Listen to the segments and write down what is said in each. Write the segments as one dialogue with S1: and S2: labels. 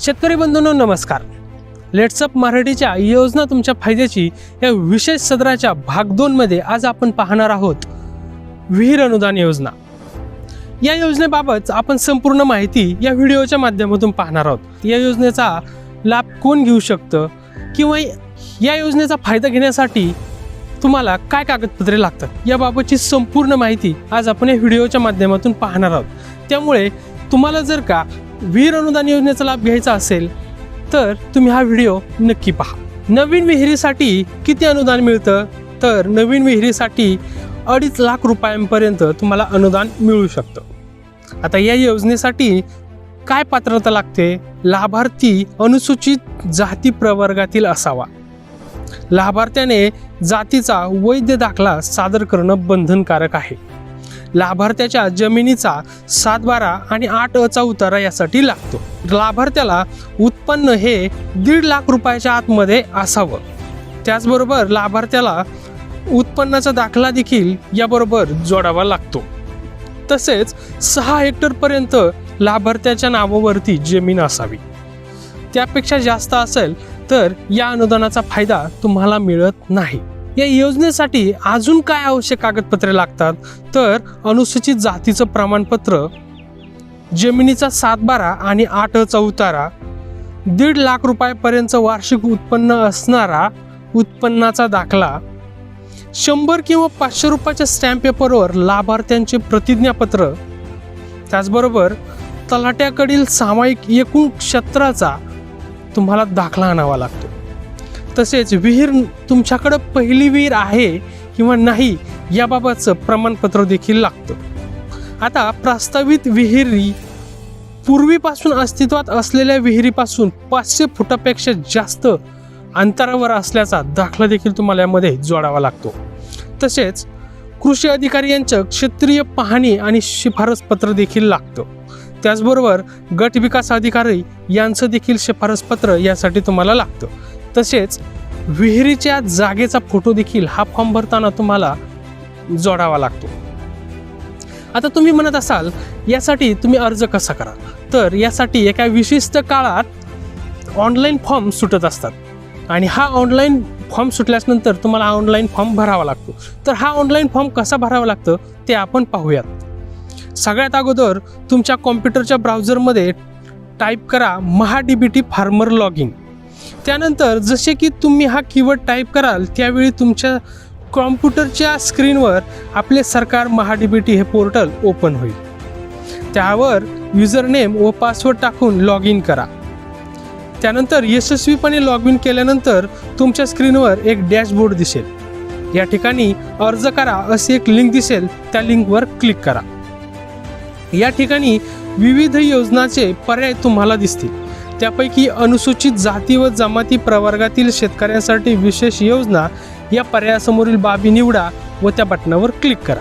S1: शेतकरी बंधूंनो नमस्कार. लेट्सअप मराठीच्या योजना तुमच्या फायद्याची या विशेष सदराच्या भाग दोनमध्ये आज आपण पाहणार आहोत. विहीर अनुदान योजना. या योजनेबाबत आपण संपूर्ण माहिती या व्हिडिओच्या माध्यमातून पाहणार आहोत. या योजनेचा लाभ कोण घेऊ शकतं? किंवा या योजनेचा फायदा घेण्यासाठी तुम्हाला काय कागदपत्रे लागतात? याबाबतची संपूर्ण माहिती आज आपण या व्हिडिओच्या माध्यमातून पाहणार आहोत. त्यामुळे तुम्हाला जर का वीर अनुदान योजनेचा लाभ घ्यायचा असेल तर तुम्ही हा व्हिडिओ नक्की पहा. नवीन विहिरीसाठी किती अनुदान मिळतं? तर नवीन विहिरीसाठी अडीच लाख रुपयांपर्यंत तुम्हाला अनुदान मिळू शकतं. आता या योजनेसाठी काय पात्रता लागते? लाभार्थी अनुसूचित जाती प्रवर्गातील असावा. लाभार्थ्याने जातीचा वैध दाखला सादर करणं बंधनकारक आहे. लाभार्थ्याच्या जमिनीचा सात बारा आणि आठ अचा उतारा यासाठी लागतो. लाभार्थ्याला उत्पन्न हे दीड लाख रुपयाच्या आतमध्ये असावं. त्याचबरोबर लाभार्थ्याला उत्पन्नाचा दाखला देखील याबरोबर जोडावा लागतो. तसेच सहा हेक्टरपर्यंत लाभार्थ्याच्या नावावरती जमीन असावी. त्यापेक्षा जास्त असेल तर या अनुदानाचा फायदा तुम्हाला मिळत नाही. या योजनेसाठी अजून काय आवश्यक कागदपत्रे लागतात? तर अनुसूचित जातीचं प्रमाणपत्र जमिनीचा सातबारा आणि आठ चौतारा दीड लाख रुपयापर्यंत वार्षिक उत्पन्न असणारा उत्पन्नाचा दाखला शंभर किंवा पाचशे रुपयाच्या स्टॅम्प पेपरवर लाभार्थ्यांचे प्रतिज्ञापत्र त्याचबरोबर तलाट्याकडील सामायिक एकूण क्षेत्राचा तुम्हाला दाखला आणावा लागतो. तसेच विहीर तुमच्याकडं पहिली विहीर आहे किंवा नाही याबाबतचं प्रमाणपत्र देखील लागतं. आता प्रस्तावित विहिरी पूर्वीपासून अस्तित्वात असलेल्या विहिरीपासून पाचशे फुटापेक्षा जास्त अंतरावर असल्याचा दाखला देखील तुम्हाला यामध्ये जोडावा लागतो. तसेच कृषी अधिकारी यांचं क्षेत्रीय पाहणी आणि शिफारस पत्र देखील लागतं. त्याचबरोबर गट विकास अधिकारी यांचं देखील शिफारस पत्र यासाठी तुम्हाला लागतं. तसेच विहिरीच्या जागेचा फोटो देखील हा फॉर्म भरताना तुम्हाला जोडावा लागतो. आता तुम्ही म्हणत असाल यासाठी तुम्ही अर्ज कसा करा? तर यासाठी एका विशिष्ट काळात ऑनलाईन फॉर्म सुटत असतात. आणि हा ऑनलाईन फॉर्म सुटल्यानंतर तुम्हाला ऑनलाईन फॉर्म भरावा लागतो. तर हा ऑनलाईन फॉर्म कसा भरावा लागतं ते आपण पाहूयात. सगळ्यात अगोदर तुमच्या कॉम्प्युटरच्या ब्राउझरमध्ये टाईप करा Maha D B T farmer log in त्यानंतर जसे की तुम्ही हा कीवर्ड टाईप कराल त्यावेळी तुमच्या कॉम्प्युटरच्या स्क्रीनवर आपले सरकार महा डी बी टी हे पोर्टल ओपन होईल. त्यावर युजर नेम व पासवर्ड टाकून लॉग इन करा. त्यानंतर यशस्वीपणे लॉग इन केल्यानंतर तुमच्या स्क्रीनवर एक डॅशबोर्ड दिसेल. या ठिकाणी अर्ज करा अशी एक लिंक दिसेल त्या लिंकवर क्लिक करा. या ठिकाणी विविध योजनाचे पर्याय तुम्हाला दिसतील. त्यापैकी अनुसूचित जाती व जमाती प्रवर्गातील शेतकऱ्यांसाठी विशेष योजना या पर्यायासमोरील बाबी निवडा व त्या बटनावर क्लिक करा.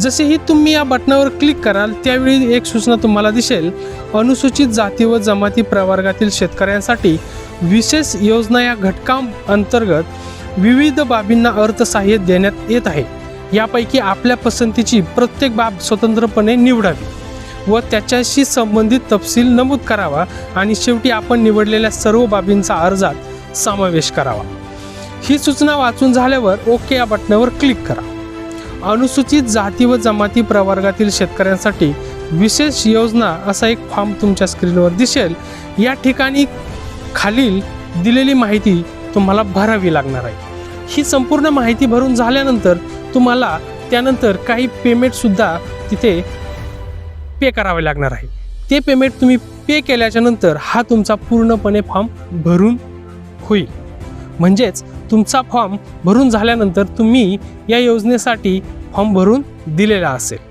S1: जसेही तुम्ही या बटनावर क्लिक कराल त्यावेळी एक सूचना तुम्हाला दिसेल. अनुसूचित जाती व जमाती प्रवर्गातील शेतकऱ्यांसाठी विशेष योजना या घटकांतर्गत विविध बाबींना अर्थसहाय्य देण्यात येत आहे. यापैकी आपल्या पसंतीची प्रत्येक बाब स्वतंत्रपणे निवडावी. व त्याच्याशी संबंधित तपशील नमूद करावा आणि शेवटी आपण निवडलेल्या सर्व बाबींचा अर्जात समावेश करावा. ही सूचना वाचून झाल्यावर ओके या बटणावर क्लिक करा. अनुसूचित जाती व जमाती प्रवर्गातील शेतकऱ्यांसाठी विशेष योजना असा एक फॉर्म तुमच्या स्क्रीनवर दिसेल. या ठिकाणी खालील दिलेली माहिती तुम्हाला भरावी लागणार आहे. ही संपूर्ण माहिती भरून झाल्यानंतर तुम्हाला त्यानंतर काही पेमेंटसुद्धा तिथे पे करावे लागणार आहे. ते पेमेंट तुम्ही पे केल्याच्यानंतर हा तुमचा पूर्णपणे फॉर्म भरून होईल. म्हणजेच तुमचा फॉर्म भरून झाल्यानंतर तुम्ही या योजनेसाठी फॉर्म भरून दिलेला असेल.